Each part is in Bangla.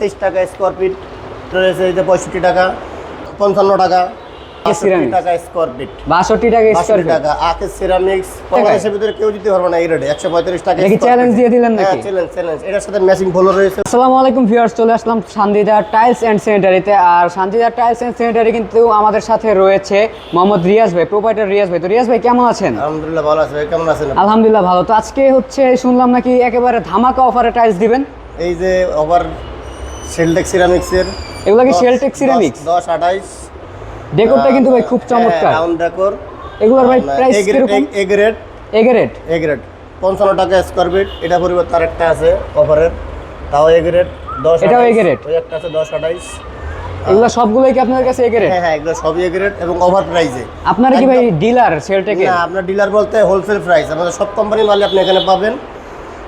তেইশ টাকা স্কোয়ার ফিট রয়েছে এই যে পঁয়ষট্টি টাকা পঞ্চান্ন টাকা টাকা স্কোয়ার ফিট বাষট্টি টাকা স্কোয়ার টাকা সিরামিক্স ভিতরে কেউ দিতে পারবে না এই রেটে একশো পঁয়ত্রিশ টাকা কি দিয়ে দিলেন নাকি? চ্যালেঞ্জ চ্যালেঞ্জ এটার সাথে ম্যাচিং ফলো রয়েছে। আসসালামু আলাইকুম ভিউয়ার্স চলে আসলাম শান্তিদা টাইলস অ্যান্ড আর শান্তিদা টাইলস অ্যান্ড কিন্তু আমাদের সাথে রয়েছে মোহাম্মদ রিয়াজ ভাই প্রোপাইটার রিয়াজ ভাই। তো রিয়াজ ভাই কেমন আছেন? আলহামদুলিল্লাহ ভালো আছে ভাই, কেমন আছেন আলহামদুলিল্লাহ ভালো। তো আজকে হচ্ছে শুনলাম নাকি একেবারে ধামাকা অফারে টাইলস দিবেন। এই যে ওভার শেলটেক সিরামিক্সের এগুলা কি শেলটেক সিরামিক্স দশ আঠাইশ। ডেকোরটা কিন্তু ভাই খুব চমৎকার। রাউন্ড ডেকোর এগুলোর ভাই প্রাইস কীরকম? এ গ্রেড এগারেট এ গ্রেড পঞ্চান্ন টাকা স্কোয়ার ফিট এটা পরিবর্তে আরেকটা আছে অফারের তাও এ গ্রেড দশ এটাও A আঠাইশ। ওই একটা আছে দশ আঠাইশ। এগুলো সবগুলোই কি আপনার কাছে এগারেট হ্যাঁ হ্যাঁ এগুলো সবই এ গ্রেড এবং ওভার প্রাইসে আপনারা কি ভাই ডিলার সেলটেকে না আপনার ডিলার বলতে হোলসেল প্রাইস আমাদের সব কোম্পানির মাল আপনি এখানে পাবেন।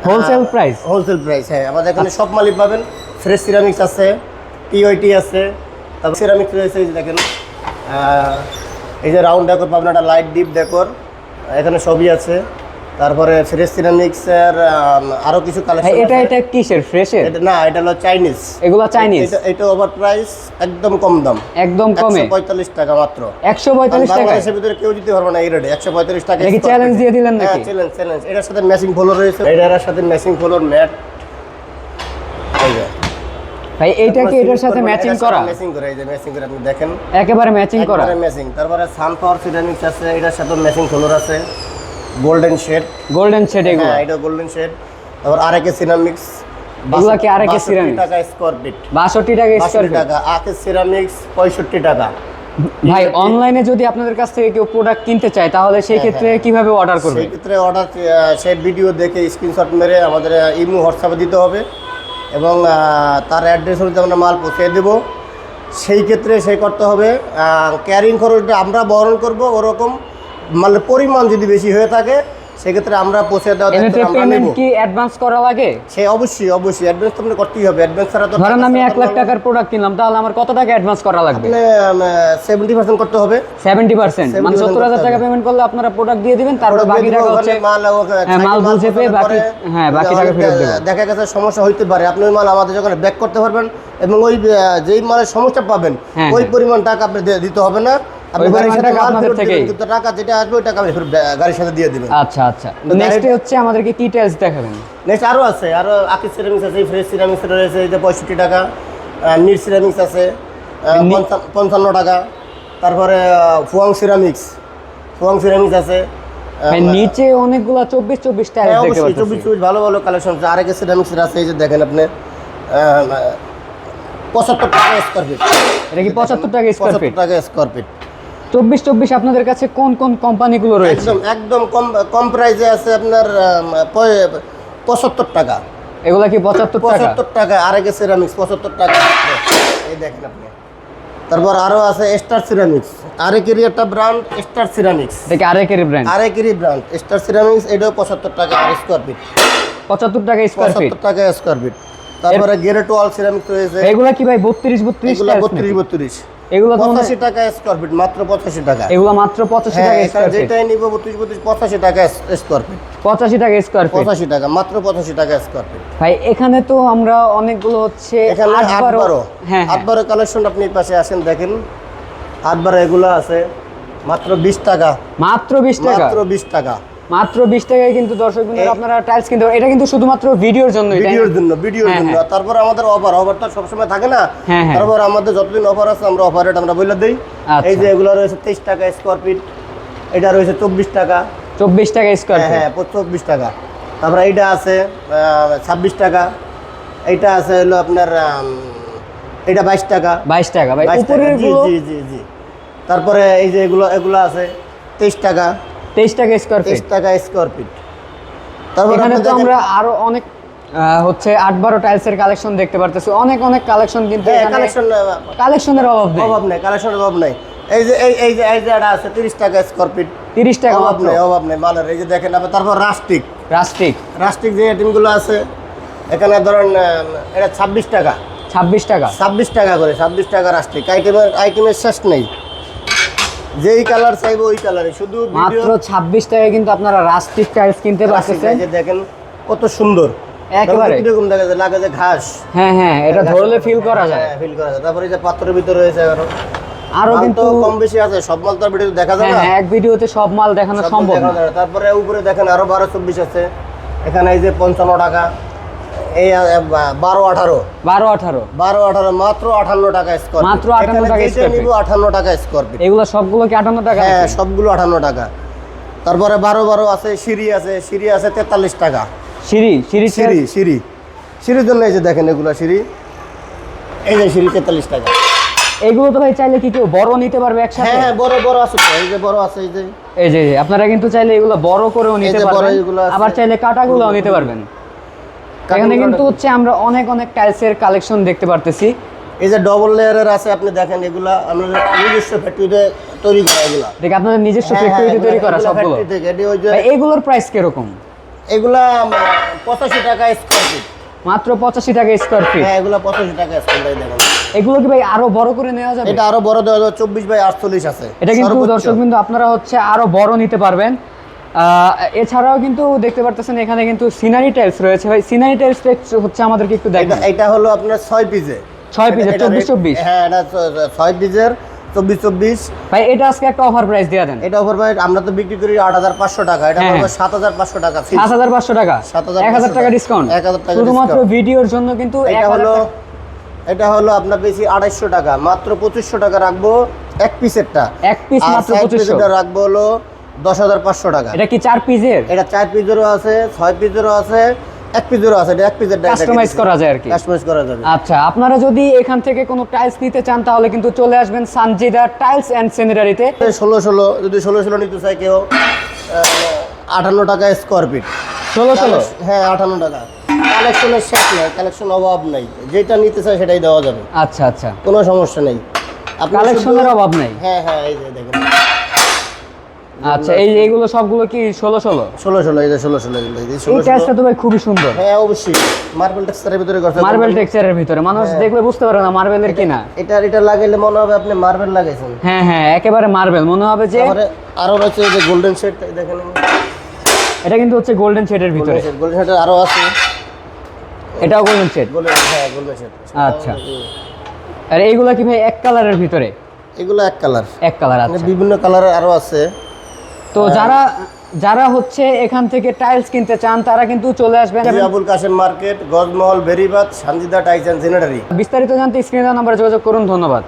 হোলসেল প্রাইস হোলসেল প্রাইস হ্যাঁ। আমাদের এখানে সব মালিক পাবেন। ফ্রেশ সিরামিক্স আছে টিওটি আছে। তারপর সিরামিক্স রয়েছে এই যে দেখেন। এই যে রাউন্ড ডেকর পাবেন একটা লাইট ডিপ ডেকর এখানে সবই আছে। তারপরে ফ্রেশ সিরামিক্সের আরও কিছু কালেকশন এটা এটা কিসের? ফ্রেশের? এটা না এটা হলো চাইনিজ। এগুলো চাইনিজ? এটা এটা ওভার প্রাইস একদম কম দাম। একদম কমে? পঁয়তাল্লিশ টাকা মাত্র। একশো পঁয়তাল্লিশ টাকা বাংলাদেশের ভিতরে কেউ দিতে পারবে না এই রেটে একশো পঁয়ত্রিশ টাকা এটা কি চ্যালেঞ্জ দিয়ে দিলেন নাকি? হ্যাঁ চ্যালেঞ্জ চ্যালেঞ্জ এটার সাথে ম্যাচিং ফ্লোর রয়েছে। এটার সাথে ম্যাচিং ফ্লোর ম্যাট। ভাই এইটা কি এটার সাথে ম্যাচিং করা? ম্যাচিং করে এই যে ম্যাচিং করে আপনি দেখেন। একেবারে ম্যাচিং করা? ম্যাচিং তারপরে সানফ্লাওয়ার সিরামিক্স আছে এটার সাথে ম্যাচিং ফ্লোর আছে। গোল্ডেন শেড গোল্ডেন শেড এগুলো। হ্যাঁ এটা গোল্ডেন শেড তারপর আরেকে সিরামিক্স এগুলা কি আরেকে ceramics? টাকা স্কোয়ার ফিট বাষট্টি টাকা স্কোয়ার বাষট্টি টাকা। আকে সিরামিক্স পঁয়ষট্টি টাকা। ভাই অনলাইনে যদি আপনাদের কাছ থেকে কেউ প্রোডাক্ট কিনতে চায় তাহলে সেই ক্ষেত্রে কীভাবে অর্ডার করবে? সেই ক্ষেত্রে অর্ডার সেই ভিডিও দেখে স্ক্রিনশট মেরে আমাদের ইমো হোয়াটসঅ্যাপে দিতে হবে। এবং তার অ্যাড্রেস অনুযায়ী আমরা মাল পৌঁছে দেব। সেই ক্ষেত্রে সে করতে হবে ক্যারিং খরচটা আমরা বহন করব ওরকম। মালের পরিমাণ যদি বেশি হয়ে থাকে সেক্ষেত্রে আমরা পৌঁছে দেওয়ার দায়িত্ব আমরা পেমেন্ট নেব। কি অ্যাডভান্স করা লাগে? সে অবশ্যই অবশ্যই অ্যাডভান্স তো করতেই হবে। অ্যাডভান্স ছাড়া তো ধরেন আমি এক লাখ টাকার প্রোডাক্ট কিনলাম তাহলে আমার কত টাকা অ্যাডভান্স করা লাগবে? সেভেন্টি পার্সেন্ট করতে হবে। সেভেন্টি পার্সেন্ট মানে 70% সত্তর হাজার টাকা পেমেন্ট করলে আপনারা প্রোডাক্ট দিয়ে দিবেন তারপর বাকি টাকা হচ্ছে মাল হ্যাঁ, মাল বুঝে পেয়ে বাকি হ্যাঁ বাকি টাকা ফেরত দেবেন। দেখা গেছে সমস্যা হইতে পারে আপনি ওই মাল আমাদের যখন ব্যাক করতে পারবেন এবং ওই যেই মালের সমস্যা পাবেন হ্যাঁ, ওই হ্যাঁ। পরিমাণ টাকা আপনি দিতে হবে না। টাকা যেটা আসবে ওই টাকা গাড়ির সাথে দিয়ে দিবেন। আচ্ছা আচ্ছা। নেক্সট হচ্ছে আমাদেরকে কি টাইলস দেখাবেন? নেক্সট আছে আকিস সিরামিক্স আছে ফ্রেশ সিরামিক্স রয়েছে এই পঁয়ষট্টি টাকা। নিট সিরামিক্স আছে পঞ্চান্ন টাকা। তারপরে ফুয়াং সিরামিক্স ফুয়াং সিরামিক্স আছে। নিচে অনেকগুলো চব্বিশ চব্বিশ টাইলস হ্যাঁ দেখতে চব্বিশ চব্বিশ ভালো ভালো কালেকশন আছে আরেক সিরামিক্সের আছে এই যে দেখেন আপনি। পঁচাত্তর টাকা স্কোয়ার ফিট এটা কি পঁচাত্তর টাকা স্কোয়ার ফিট টাকা স্কোয়ার ফিট চব্বিশ চব্বিশ আপনাদের কাছে কোন কোন কোম্পানিগুলো রয়েছে? একদম একদম কম কম প্রাইসে আছে আপনার পঁচাত্তর টাকা। এগুলা কি পঁচাত্তর টাকা? পঁচাত্তর টাকা আরেক সিরামিক্স পঁচাত্তর টাকা। এই দেখেন আপনি। তারপর আরও আছে স্টার সিরামিক্স আরেকেরই একটা ব্র্যান্ড স্টার সিরামিক্স এটা কি আরেকের ব্র্যান্ড আরেকেরই ব্র্যান্ড স্টার সিরামিক্স এটাও পঁচাত্তর টাকা আর স্কোয়ার ফিট পঁচাত্তর টাকা স্কোয়ার ফিট টাকা স্কোয়ার ফিট তারপরে গেরেট ওয়াল সিরামিক্স রয়েছে। এগুলা কি ভাই বত্রিশ বত্রিশ এগুলো বত্রিশ বত্রিশ। এগুলো তো পঁচাশি টাকা স্কোয়ার ফিট মাত্র পঁচাশি টাকা। এগুলো মাত্র পঁচাশি হ্যাঁ টাকা স্কোয়ার ফিট যেটাই নিব বত্রিশ বত্রিশ পঁচাশি টাকা স্কোয়ার ফিট পঁচাশি টাকা স্কোয়ার ফিট পঁচাশি টাকা মাত্র পঁচাশি টাকা স্কোয়ার ফিট ভাই এখানে তো আমরা অনেকগুলো হচ্ছে এখানে আট আট বারো। বারো হ্যাঁ। আট বারো কালেকশন আপনি পাশে আসেন দেখেন। আট বারো এগুলো আছে মাত্র বিশ টাকা। মাত্র বিশ টাকা? মাত্র বিশ টাকা। মাত্র বিশ টাকায় কিন্তু দর্শক বিন্দু আপনারা টাইলস কিনতে পারেন। এটা কিন্তু শুধুমাত্র ভিডিওর জন্য ভিডিওর জন্য ভিডিওর হ্যাঁ, জন্য। হ্যাঁ। তারপর আমাদের অফার অফারটা সবসময় থাকে না? হ্যাঁ, হ্যাঁ। তারপর আমাদের যতদিন অফার আছে আমরা অফার রেট আমরা বলে দিই। আচ্ছা। এই যে এগুলো রয়েছে তেইশ টাকা স্কোয়ার ফিট এটা রয়েছে চব্বিশ টাকা। চব্বিশ টাকা স্কোয়ার হ্যাঁ ফিট হ্যাঁ চব্বিশ টাকা। তারপরে এইটা আছে ছাব্বিশ টাকা। এইটা আছে হলো আপনার এটা বাইশ টাকা। বাইশ টাকা ভাই। উপরের জি জি জি। তারপরে এই যে এগুলো এগুলো আছে তেইশ টাকা। তেইশ টাকা স্কোয়ার ফিট টাকা স্কোয়ার ফিট তারপর এখানে তো আমরা আরও অনেক হচ্ছে আট বারো টাইলসের কালেকশন দেখতে পারতেছি। অনেক অনেক কালেকশন কিন্তু হ্যাঁ কালেকশন কালেকশনের অভাব নেই। অভাব নেই। কালেকশনের অভাব নেই। এই যে এই এই যে এই যে এটা আছে তিরিশ টাকা স্কোয়ার ফিট তিরিশ টাকা অভাব নেই অভাব নেই মালের। এই যে দেখেন আপনি তারপর রাস্টিক রাস্টিক রাস্টিক যে আইটেমগুলো আছে এখানে ধরেন এটা ছাব্বিশ টাকা। ছাব্বিশ টাকা। ছাব্বিশ টাকা করে ছাব্বিশ টাকা রাস্টিক আইটেমের আইটেমের শেষ নেই। যেই কালার চাইব ওই কালারে শুধু মাত্র ভিডিও ছাব্বিশ টাকায় কিন্তু আপনারা রাস্টিক টাইলস কিনতে পারতেছেন। যে দেখেন কত সুন্দর। একেবারে। কীরকম দেখা যায়? লাগে যে ঘাস। হ্যাঁ হ্যাঁ এটা ধরলে ফিল করা যায়। ফিল করা যায়। তারপরে যে পাত্রের ভিতরে রয়েছে আরও। আরও কিন্তু কম বেশি আছে। সব মাল তো ভিডিও দেখা যায় হ্যাঁ না? হ্যাঁ এক ভিডিওতে সব মাল দেখানো সম্ভব না। তারপরে উপরে দেখেন আরও বারো চব্বিশ আছে। এখানে এই যে পঞ্চান্ন টাকা। এই বারো আঠারো। বারো আঠারো। বারো আঠারো মাত্র আঠান্ন টাকা স্কোয়ার মাত্র 58 টাকা নিব আঠান্ন টাকা স্কোয়ার ফিট এগুলো সবগুলো কি আটান্ন টাকা হ্যাঁ সবগুলো আঠান্ন টাকা। তারপরে বারো বারো আছে সিঁড়ি আছে সিঁড়ি আছে তেতাল্লিশ টাকা। সিঁড়ি সিঁড়ি সিঁড়ি সিঁড়ি। সিঁড়ির জন্য এই যে দেখেন এগুলো সিঁড়ি। এই যে সিঁড়ি তেতাল্লিশ টাকা। এগুলো তো ভাই চাইলে কি কেউ বড় নিতে পারবে একসাথে? হ্যাঁ হ্যাঁ বড় বড় আছে এই যে বড় আছে এই যে। এই যে, আপনারা কিন্তু চাইলে এগুলো বড় করেও নিতে পারবেন। আবার চাইলে কাটাগুলোও নিতে পারবেন। এখানে কিন্তু হচ্ছে আমরা অনেক অনেক টাইলসের কালেকশন দেখতে পারতেছি। এই যে ডবল লেয়ারের আছে আপনি দেখেন এগুলা আমরা নিজস্ব ফ্যাক্টরিতে তৈরি করা এগুলা। দেখে আপনাদের নিজস্ব হ্যাঁ, হ্যাঁ, ফ্যাক্টরিতে তৈরি করা সবগুলো। এগুলোর প্রাইস কীরকম? এগুলা পঁচাশি টাকা স্কোয়ার ফিট মাত্র পঁচাশি টাকা স্কোয়ার ফিট হ্যাঁ এগুলা পঁচাশি টাকা স্কোয়ার ফিট দেখেন। এগুলো কি ভাই আরও বড় করে নেওয়া যাবে? এটা আরও বড় দেওয়া যাবে চব্বিশ বাই আটচল্লিশ আছে। এটা কিন্তু দর্শক বিন্দু আপনারা হচ্ছে আরও বড় নিতে পারবেন। এছাড়াও কিন্তু দেখতে পারতেছেন এখানে কিন্তু সিনারি টাইলস রয়েছে। ভাই সিনারি টাইলস হচ্ছে আমাদেরকে একটু দেখেন। এটা হলো আপনার ছয় পিসে ছয় এটা- চব্বিশ চব্বিশ? হ্যাঁ এটা ছয় পিসের চব্বিশ চব্বিশ। ভাই এটা আজকে একটা অফার প্রাইস দিয়ে দেন। এটা ওভার ভাই আমরা তো বিক্রি করি আট হাজার পাঁচশো টাকা। এটা হ্যাঁ, হ্যাঁ। সাত হাজার পাঁচশো টাকা। সাত হাজার পাঁচশো টাকা? 7,500 এক হাজার টাকা ডিসকাউন্ট 1000 টাকা শুধুমাত্র ভিডিওর জন্য কিন্তু এটা হাজার হলো এটা হলো আপনার বেশি আড়াইশো টাকা। মাত্র পঁচিশশো টাকা রাখব এক পিসেরটা এক পিস মাত্র পঁচিশশো। রাখব হলো দশ হাজার পাঁচশো টাকা। এটা কি চার পিসের? এটা চার পিসেরও আছে ছয় পিসেরও আছে এক পিসেরও আছে এক পিসের কাস্টমাইজ করা যায় আর কি। কাস্টমাইজ করা যাবে। আচ্ছা আপনারা যদি এখান থেকে কোনো টাইলস নিতে চান তাহলে কিন্তু চলে আসবেন সানজিদা টাইলস অ্যান্ড সেনিটারিতে ষোলো ষোলো যদি ষোলো ষোলো নিতে চাই কেউ আটান্ন টাকা স্কোয়ার ফিট ষোলো ষোলো? হ্যাঁ আটান্ন টাকা। কালেকশনের শেষ নেই কালেকশন অভাব নেই। যেটা নিতে চাই সেটাই দেওয়া যাবে। আচ্ছা আচ্ছা। কোনো সমস্যা নেই। কালেকশনের অভাব নেই? হ্যাঁ হ্যাঁ এই যে দেখেন। আচ্ছা এই এইগুলো সবগুলো কি ষোলো ষোলো? ষোলো ষোলো এই যে এগুলো, এই তো ভাই খুবই সুন্দর। হ্যাঁ অবশ্যই। মার্বেল টেক্সচারের ভিতরে মার্বেল টেক্সচারের ভিতরে। মানুষ হ্যাঁ। দেখলে বুঝতে পারে না মার্বেলের কিনা। এটা এটা লাগাইলে মনে হবে আপনি মার্বেল লাগাইছেন। হ্যাঁ হ্যাঁ একেবারে মার্বেল মনে হবে যে আরও রয়েছে যে গোল্ডেন শেড দেখেন। এটা কিন্তু হচ্ছে গোল্ডেন শেডের ভিতরে। গোল্ডেন শেড গোল্ডেন শেড আরও আছে। এটাও গোল্ডেন শেড গোল্ডেন হ্যাঁ গোল্ডেন শেড আচ্ছা। আর এইগুলো কি ভাই এক কালারের ভিতরে? এগুলো এক কালার এক কালার আছে বিভিন্ন কালারের আরও আছে। তো যারা যারা হচ্ছে এখান থেকে টাইলস কিনতে চান তারা কিন্তু চলে আসবেন। Abul Kashem market Gajmahal Beribadh Sanjida tiles and জেনারেটারি বিস্তারিত জানতে স্ক্রিনে নাম্বারে যোগাযোগ করুন ধন্যবাদ।